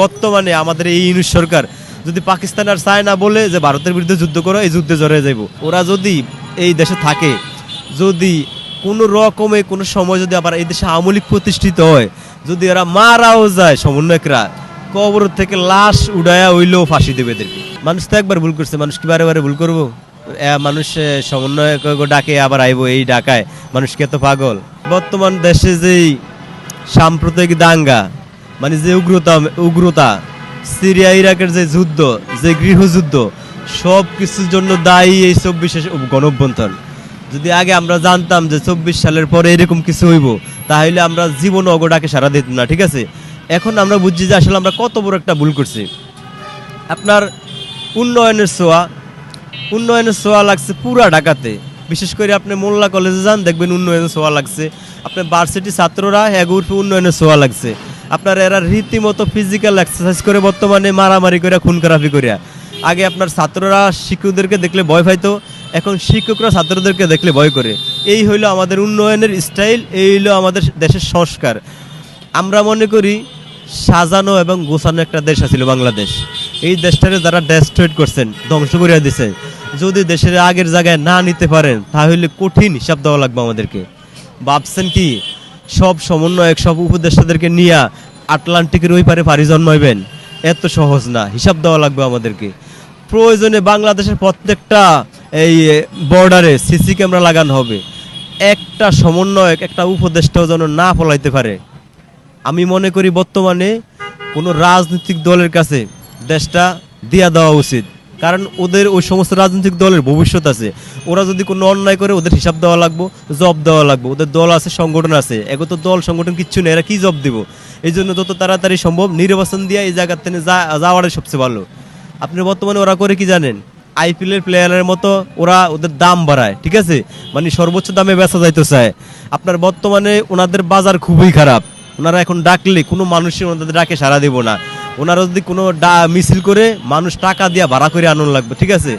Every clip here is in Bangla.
বর্তমানে আমাদের এই ইউনিট সরকার যদি পাকিস্তান আর চায় না বলে যে ভারতের বিরুদ্ধে যুদ্ধ করো, এই যুদ্ধে জড়িয়ে যাইব। ওরা যদি এই দেশে থাকে, যদি কোনো রকমে কোনো সময় যদি আবার এই দেশে আমলিক প্রতিষ্ঠিত হয়, যদি এরা মারাও যায় সমন্বয়করা, কবর থেকে লাশ উড়ায়া হইলেও ফাঁসি দেবে এদেরকে। মানুষ তো একবার ভুল করছে, মানুষ কি বারে বারে ভুল করব? মানুষ সমন্বয় ডাকে, আবার আইবো এই ডাকায় মানুষ কে তো পাগল? বর্তমান দেশে যেই সাম্প্রদায়িক দাঙ্গা মানে যে উগ্রতা উগ্রতা, সিরিয়া, ইরাকের যে যুদ্ধ, যে গৃহযুদ্ধ সব কিছুর জন্য দায়ী এই চব্বিশে গণঅভ্যন্তর যদি আগে আমরা জানতাম যে চব্বিশ সালের পরে এরকম কিছু হইব, তাহলে আমরা জীবন অগডাকে সারা দিতাম না, ঠিক আছে? এখন আমরা বুঝছি যে আসলে আমরা কত বড় একটা ভুল করছি। আপনার উন্নয়নের ছোঁয়া উন্নয়নের ছোঁয়া লাগছে পুরা ঢাকাতে। বিশেষ করে আপনি মোল্লা কলেজে যান, দেখবেন উন্নয়নের ছোঁয়া লাগছে। আপনার ভার্সিটি ছাত্ররা এগুরফে উন্নয়নের ছোঁয়া লাগছে। আপনার এরা রীতিমতো ফিজিক্যাল এক্সারসাইজ করে বর্তমানে মারামারি করে, খুন খারাপি করিয়া আগে আপনার ছাত্ররা শিক্ষকদেরকে দেখলে ভয় পাইতো, এখন শিক্ষকরা ছাত্রদেরকে দেখলে ভয় করে। এই হইল আমাদের উন্নয়নের স্টাইল এই হইল আমাদের দেশের সংস্কার। আমরা মনে করি সাজানো এবং গোছানো একটা দেশ আছিল বাংলাদেশ। এই দেশটারে যারা ডেস্ট্রয়েড করছেন, ধ্বংস করিয়া দিছে। যদি দেশের আগের জায়গায় না নিতে পারেন, তাহলে কঠিন হিসাব দেওয়া লাগবে আমাদেরকে। ভাবছেন কি? সব সমন্বয়ক, সব উপদেষ্টাদেরকে নিয়ে আটলান্টিকের ওই পারে পাড়ি জন্মাইবেন। এত সহজ না, হিসাব দেওয়া লাগবে আমাদেরকে। প্রয়োজনে বাংলাদেশের প্রত্যেকটা এই বর্ডারে সিসি ক্যামেরা লাগানো হবে। একটা সমন্বয়ক, একটা উপদেষ্টাও যেন না ফলাইতে পারে। আমি মনে করি বর্তমানে কোনো রাজনৈতিক দলের কাছে দেশটা দিয়া দেওয়া উচিত। কারণ ওদের ওই সমস্ত রাজনৈতিক দলের ভবিষ্যৎ আছে। ওরা যদি কোনো অন্যায় করে, ওদের হিসাব দেওয়া লাগবো জব দেওয়া লাগবে। ওদের দল আছে, সংগঠন আছে। এগো তো দল, সংগঠন কিচ্ছু নেই, এরা কি জব দিব? এই জন্য যত তাড়াতাড়ি সম্ভব নির্বাচন দিয়ে এই জায়গার থেকে যাওয়াটাই সবচেয়ে ভালো। আপনি বর্তমানে ওরা করে কি জানেন? আইপিএলের প্লেয়ারের মতো ওরা ওদের দাম বাড়ায়, ঠিক আছে? মানে সর্বোচ্চ দামে বেচা যাইতে চায়। আপনার বর্তমানে ওনাদের বাজার খুবই খারাপ। ওনারা এখন ডাকলে কোনো মানুষই ওনাদের ডাকে সাড়া দিব না। ওনারা যদি কোনো ডা- মিছিল করে মানুষ টাকা দিয়া ভাড়া করে আনন লাগবে, ঠিক আছে?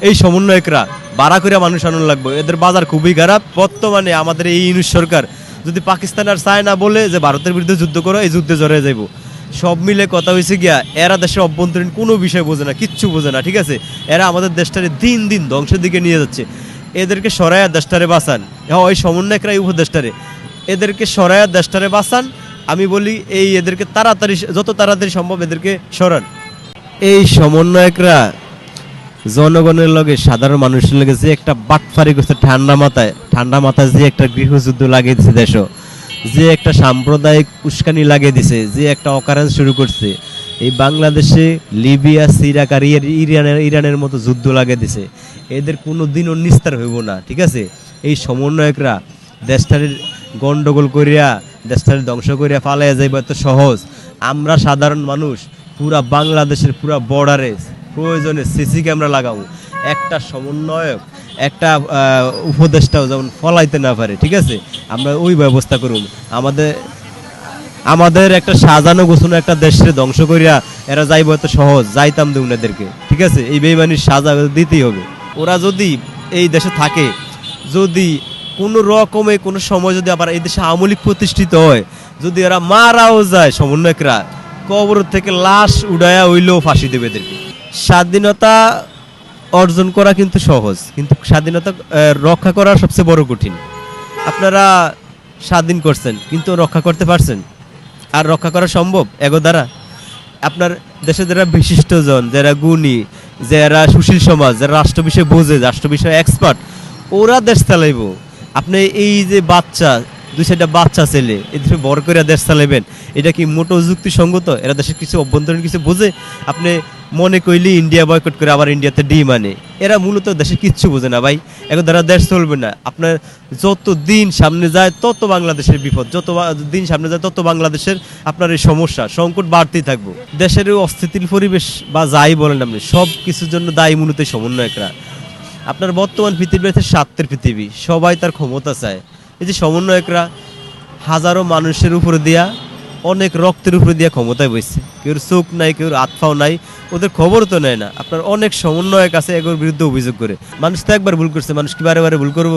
এই সমন্বয়করা ভাড়া করে মানুষ আনন লাগবে। এদের বাজার খুবই খারাপ। বর্তমানে আমাদের এই ইউনিট সরকার যদি পাকিস্তান আর চায় না বলে যে ভারতের বিরুদ্ধে যুদ্ধ করো, এই যুদ্ধে জড়িয়ে যাইব। সব মিলে কথা হয়েছে গিয়া, এরা দেশের অভ্যন্তরীণ কোনো বিষয় বোঝে না, কিচ্ছু বোঝে না, ঠিক আছে? এরা আমাদের দেশটারে দিন দিন ধ্বংসের দিকে নিয়ে যাচ্ছে। এদেরকে সরাইয়া দেশটারে বাঁচান। হ্যাঁ ওই সমন্বয়করাই উপদেশটারে এদেরকে সরাইয়া দেশটারে বাঁচান। আমি বলি, এই এদেরকে তাড়াতাড়ি, যত তাড়াতাড়ি সম্ভব এদেরকে সরান। এই সমন্বয়করা জনগণের লগে, সাধারণ মানুষের লগে যে একটা বাটফারি করছে ঠান্ডা মাথায় ঠান্ডা মাথায় যে একটা গৃহযুদ্ধ লাগিয়ে দিছে দেশ যে একটা সাম্প্রদায়িক উস্কানি লাগিয়ে দিছে, যে একটা অকারেন্স শুরু করছে, এই বাংলাদেশে লিবিয়া, সিরাক আর ইর- ইরানের ইরানের মতো যুদ্ধ লাগিয়ে দিছে, এদের কোনো দিনও নিস্তার হইব না, ঠিক আছে? এই সমন্বয়করা দেশটার গন্ডগোল করিয়া দেশটার ধ্বংস করিয়া পালাইয়া যাইব এত সহজ। আমরা সাধারণ মানুষ, পুরা বাংলাদেশের পুরা বর্ডারে প্রয়োজনে সিসি ক্যামেরা লাগাবো। একটা সমন্বয়ক, একটা উপদেশটাও যেমন ফলাইতে না পারে, ঠিক আছে? আমরা ওই ব্যবস্থা করুন। আমাদের আমাদের একটা সাজানো গোছানো একটা দেশে ধ্বংস করিয়া এরা যাইব এত সহজ, যাইতাম দেব এদেরকে ঠিক আছে? এই বেইমানির সাজা দিতেই হবে। ওরা যদি এই দেশে থাকে, যদি কোনো রকমে কোনো সময় যদি আবার এই দেশে আমলিক প্রতিষ্ঠিত হয়, যদি এরা মারাও যায় সমন্বয়করা, কবর থেকে লাশ উড়ায়া হইলেও ফাঁসি দেবে এদেরকে। স্বাধীনতা অর্জন করা কিন্তু সহজ, কিন্তু স্বাধীনতা রক্ষা করা সবচেয়ে বড় কঠিন। আপনারা স্বাধীন করছেন, কিন্তু রক্ষা করতে পারছেন? আর রক্ষা করা সম্ভব? এগো দ্বারা। আপনার দেশে যারা বিশিষ্টজন, যারা গুণী, যারা সুশীল সমাজ, যারা রাষ্ট্র বিষয়ে বোঝে, রাষ্ট্র বিষয়ে এক্সপার্ট ওরা দেশ চালাইব। আপনি এই যে বাচ্চা, দুই চারটা বাচ্চা ছেলে এদের বড় করে দেশ চালাইবেন, এটা কি মোটো যুক্তিসঙ্গত? এরা দেশের কিছু অভ্যন্তরীণ কিছু বোঝে? আপনি মনে কইলি ইন্ডিয়া বয়কট করে আবার ইন্ডিয়াতে ডি মানে এরা মূলত দেশের কিচ্ছু বোঝে না ভাই। এখন তারা দেশ চলবে না। আপনার যত দিন সামনে যায়, তত বাংলাদেশের বিপদ। যত দিন সামনে যায়, তত বাংলাদেশের আপনার এই সমস্যা, সংকট বাড়তেই থাকব। দেশের অস্থিতির পরিবেশ বা যাই বলেন আপনি সব কিছুর জন্য দায়ী মূলত সমন্বয়করা। আপনার বর্তমান পৃথিবী হচ্ছে স্বার্থের পৃথিবী। সবাই তার ক্ষমতা চায়। এই যে সমন্বয়করা হাজারো মানুষের উপরে দিয়া, অনেক রক্তের উপরে দিয়া ক্ষমতায় বসছে কেউ চোখ নাই কেউ আতফাও নাই, ওদের খবর তো নেয় না। আপনার অনেক সমন্বয়ক আছে এগুলোর বিরুদ্ধে অভিযোগ করে। মানুষ তো একবার ভুল করছে, মানুষ কি বারে বারে ভুল করব?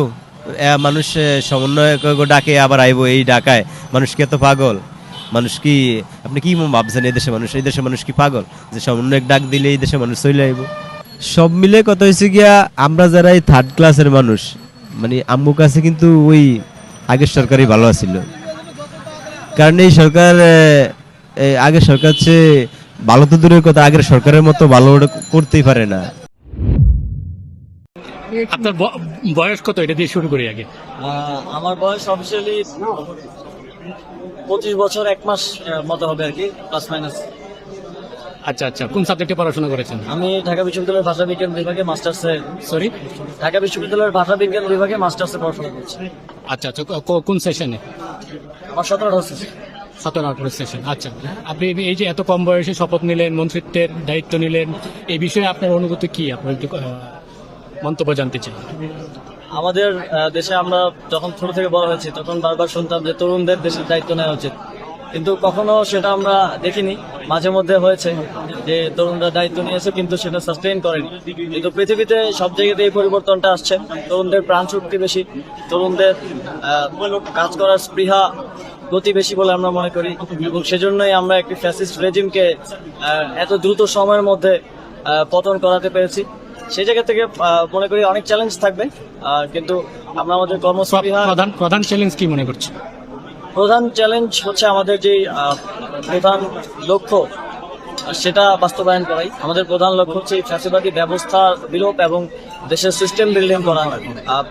মানুষ সমন্বয়ক ডাকে, আবার আইবো এই ডাকায় মানুষ কি এত পাগল? মানুষ কি, আপনি কি ভাবছেন এই দেশে মানুষ? এই দেশে মানুষ কি পাগল? যে সমন্বয়ক ডাক দিলে এই দেশে মানুষ চলে আইব। সব মিলে কথা হয়েছে গিয়া আমরা যারা এই থার্ড ক্লাসের মানুষ মানে আম্মু কাছে কিন্তু ওই আগের সরকারই ভালো আছিল। কারণ এই সরকার আগের সরকার হচ্ছে ভালো তো দূরের কথা আগের সরকারের মতো ভালো করতেই পারে না। আপনার বয়স কত? এটা দিয়ে শুরু করি আগে। আহ, আমার বয়স অফিসিয়ালি পঁচিশ বছর এক মাস মতো হবে আর কি প্লাস মাইনাস আচ্ছা আচ্ছা। কোন সাবজেক্টে পড়াশোনা করেছেন? আমি ঢাকা বিশ্ববিদ্যালয়ের ভাষা বিজ্ঞান বিভাগে মাস্টার্সে সরি ঢাকা বিশ্ববিদ্যালয়ের ভাষা বিজ্ঞান বিভাগে মাস্টার্সে পড়াশোনা করছি। আচ্ছা আচ্ছা। কোন সেশনে আমার সতেরো হচ্ছে সতেরো আঠারো সেশন আচ্ছা। আপনি এই যে এত কম বয়সে শপথ নিলেন মন্ত্রিত্বের দায়িত্ব নিলেন এই বিষয়ে আপনার অনুভূতি কি? আপনার একটু মন্তব্য জানতে চাই। আমাদের দেশে আমরা যখন ছোট থেকে বড় হয়েছি তখন বারবার শুনতাম যে তরুণদের দেশের দায়িত্ব নেওয়া উচিত। কিন্তু কখনো সেটা আমরা দেখিনি। মাঝে মধ্যে হয়েছে যে তরুণরা দায়িত্ব নিয়েছে, কিন্তু সেটা সাস্টেইন করেনি। কিন্তু পৃথিবীতে সব জায়গাতে এই পরিবর্তনটা আসছে। তরুণদের প্রাণ শক্তি বেশি, তরুণদের কাজ করার স্পৃহা গতি বেশি বলে আমরা মনে করি। এবং সেজন্যই আমরা একটি ফ্যাসিস্ট রেজিমকে এত দ্রুত সময়ের মধ্যে পতন করাতে পেরেছি। সেই জায়গা থেকে মনে করি অনেক চ্যালেঞ্জ থাকবে। কিন্তু আমরা আমাদের কর্মস্পৃহা প্রধান প্রধান চ্যালেঞ্জ কি মনে করছেন? প্রধান চ্যালেঞ্জ হচ্ছে আমাদের যে প্রধান লক্ষ্য, সেটা বাস্তবায়ন করাই। আমাদের প্রধান লক্ষ্য হচ্ছে ফ্যাসিবাদী ব্যবস্থা বিলোপ এবং দেশের সিস্টেম বিল্ডিং করা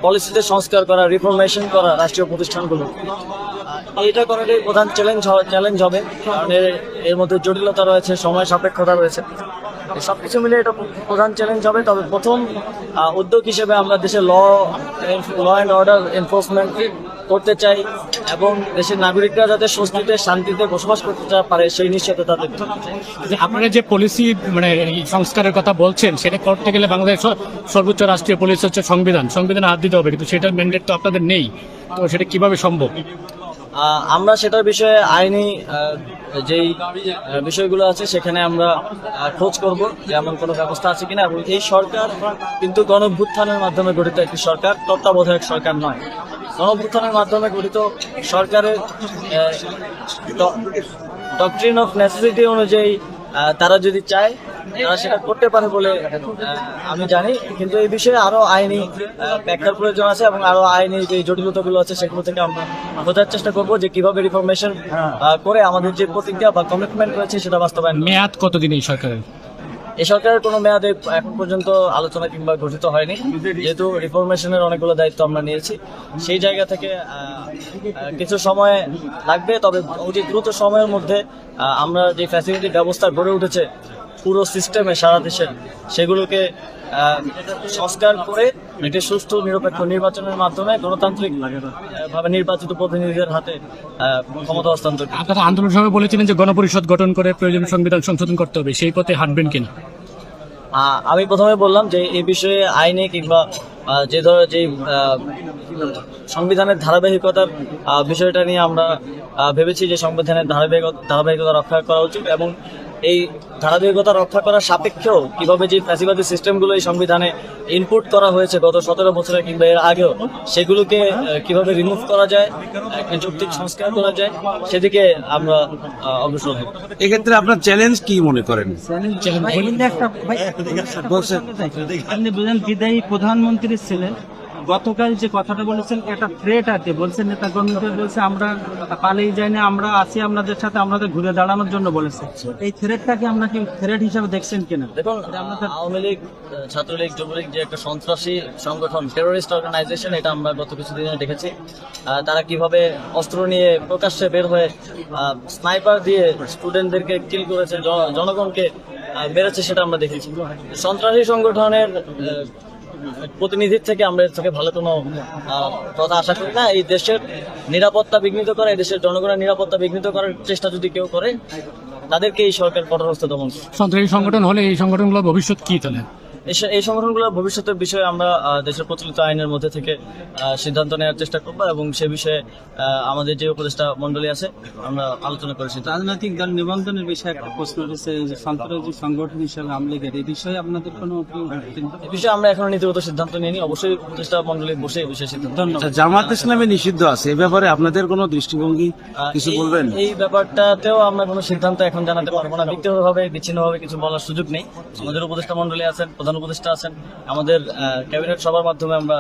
পলিসিতে সংস্কার করা রিফরমেশন করা রাষ্ট্রীয় প্রতিষ্ঠানগুলো। এইটা করাটাই প্রধান চ্যালেঞ্জ চ্যালেঞ্জ হবে, কারণ এর- এর মধ্যে জটিলতা রয়েছে, সময় সাপেক্ষতা রয়েছে। সব কিছু মিলে এটা প্রধান চ্যালেঞ্জ হবে, তবে প্রথম উদ্যোগ হিসেবে আমরা দেশের law law and order enforcement করতে চাই এবং দেশের নাগরিকরা যাতে স্বস্তিতে শান্তিতে বসবাস করতে পারে সেই নিশ্চয়তা তাদের যে আপনারা যে পলিসি মানে সংস্কারের কথা বলছেন সেটা করতে গেলে বাংলাদেশ সর্বোচ্চ রাষ্ট্রীয় পুলিশ হচ্ছে সংবিধান। সংবিধানে হাত দিতে হবে কিন্তু সেটার ম্যান্ডেট তো আপনাদের নেই। তো সেটা কীভাবে সম্ভব? আমরা সেটার বিষয়ে আইনি যেই বিষয়গুলো আছে সেখানে আমরা খোঁজ করব যে এমন কোনো ব্যবস্থা আছে কিনা। এবং এই সরকার কিন্তু গণভ্যুত্থানের মাধ্যমে গঠিত একটি সরকার তত্ত্বাবধায়ক সরকার নয়। গণভ্যুত্থানের মাধ্যমে গঠিত সরকারের ডক্ট্রিন অফ নেসেসিটি অনুযায়ী তারা যদি চায়, তারা সেটা করতে পারে বলে আমি জানি। কিন্তু এই বিষয়ে আরও আইনি ব্যাখ্যার প্রয়োজন আছে এবং আরও আইনি যে জটিলতাগুলো আছে, সেগুলো থেকে আমরা বোঝার চেষ্টা করব যে কীভাবে রিফরমেশন করে আমাদের যে প্রতিজ্ঞা বা কমিটমেন্ট রয়েছে, সেটা বাস্তবায়ন মেয়াদ কতদিন এই সরকারের? এই সরকারের কোনো মেয়াদে এখন পর্যন্ত আলোচনা কিংবা গঠিত হয়নি। যেহেতু রিফরমেশনের অনেকগুলো দায়িত্ব আমরা নিয়েছি। সেই জায়গা থেকে কিছু সময় লাগবে, তবে অতি দ্রুত সময়ের মধ্যে আমরা যে ফ্যাসিলিটি ব্যবস্থা গড়ে উঠেছে পুরো সিস্টেমে সারা দেশের সেগুলোকে সংস্কার করে একটি সুষ্ঠু নিরপেক্ষ নির্বাচনের মাধ্যমে গণতান্ত্রিক ভাবে নির্বাচিত প্রতিনিধিদের হাতে ক্ষমতা হস্তান্তর। আপনারা আন্দোলন সময় বলেছিলেন যে গণপরিষদ গঠন করে প্রয়োজন সংবিধান সংশোধন করতে হবে সেই পথে হাঁটবেন কিনা আমি প্রথমে বললাম যে এই বিষয়ে আইনে কিংবা যে ধর যে সংবিধানের ধারাবাহিকতার বিষয়টা নিয়ে আমরা ভেবেছি যে সংবিধানের ধারাবাহিকতা ধারাবাহিকতা রক্ষা করা উচিত এবং এই ধারাবাহিকতা রক্ষা করার সাপেক্ষেও কীভাবে যে ফ্যাসিবাদী সিস্টেমগুলো এই সংবিধানে ইনপুট করা হয়েছে গত সতেরো বছরে কিংবা এর আগেও সেগুলোকে কীভাবে রিমুভ করা যায় একটা যৌক্তিক সংস্কার করা যায় সেদিকে আমরা অগ্রসর হব। এক্ষেত্রে আপনার চ্যালেঞ্জ কি মনে করেন? আপনি বুঝেন বিদায়ী প্রধানমন্ত্রী ছিলেন। গতকাল যে কথাটা বলেছেন এটা থ্রেট আছে বলছেন নেতাকর্মীকে বলছে আমরা পালিয়ে যাই না আমরা আছি আপনাদের সাথে আমাদের ঘুরে দাঁড়ানোর জন্য বলেছে। এই থ্রেটটাকে আমরা কি থ্রেট হিসাবে দেখছেন কিনা? দেখুন আওয়ামী লীগ ছাত্রলীগ যুবলীগ যে একটা সন্ত্রাসী সংগঠন টেরোরিস্ট অর্গানাইজেশন এটা আমরা গত কিছুদিনে দেখেছি। তারা কীভাবে অস্ত্র নিয়ে প্রকাশ্যে বের হয়ে স্নাইপার দিয়ে স্টুডেন্টদেরকে কিল করেছে জনগণকে মেরেছে সেটা আমরা দেখেছি। সন্ত্রাসী সংগঠনের প্রতিনিধির থেকে আমরা এর থেকে ভালো কোনো কথা আশা করি না, এই দেশের নিরাপত্তা বিঘ্নিত করে, এই দেশের জনগণের নিরাপত্তা বিঘ্নিত করার চেষ্টা যদি কেউ করে, তাদেরকে এই সরকার কঠোর হস্তে দমন। সন্ত্রাসী সংগঠন হলে এই সংগঠনগুলোর ভবিষ্যৎ কি তাহলে এই সে- এই সংগঠনগুলোর ভবিষ্যতের বিষয়ে আমরা দেশের প্রচলিত আইনের মধ্যে থেকে সিদ্ধান্ত নেওয়ার চেষ্টা করব এবং সে বিষয়ে আমাদের যে উপদেষ্টা মন্ডলী আছে আমরা আলোচনা করেছি। রাজনৈতিক দল নিবন্ধনের বিষয়ে একটা প্রশ্ন রয়েছে যে সন্ত্রাসী সংগঠন হিসেবে আমলিগের এই বিষয়ে আপনাদের কোনো এই বিষয়ে আমরা এখনও নীতিগত সিদ্ধান্ত নিইনি। অবশ্যই উপদেষ্টা মন্ডলী বসে এই বিষয়ে সিদ্ধান্ত আচ্ছা, জামাত ইসলামে নিষিদ্ধ আছে এ ব্যাপারে আপনাদের কোনো দৃষ্টিভঙ্গি কিছু বলবেন? এই ব্যাপারটাতেও আমরা কোনো সিদ্ধান্ত এখন জানাতে পারব না। ব্যক্তিগতভাবে বিচ্ছিন্নভাবে কিছু বলার সুযোগ নেই। আমাদের উপদেষ্টা মন্ডলী আছেন প্রধান উপদেষ্টা আছেন। আমাদের ক্যাবিনেট সভার মাধ্যমে আমরা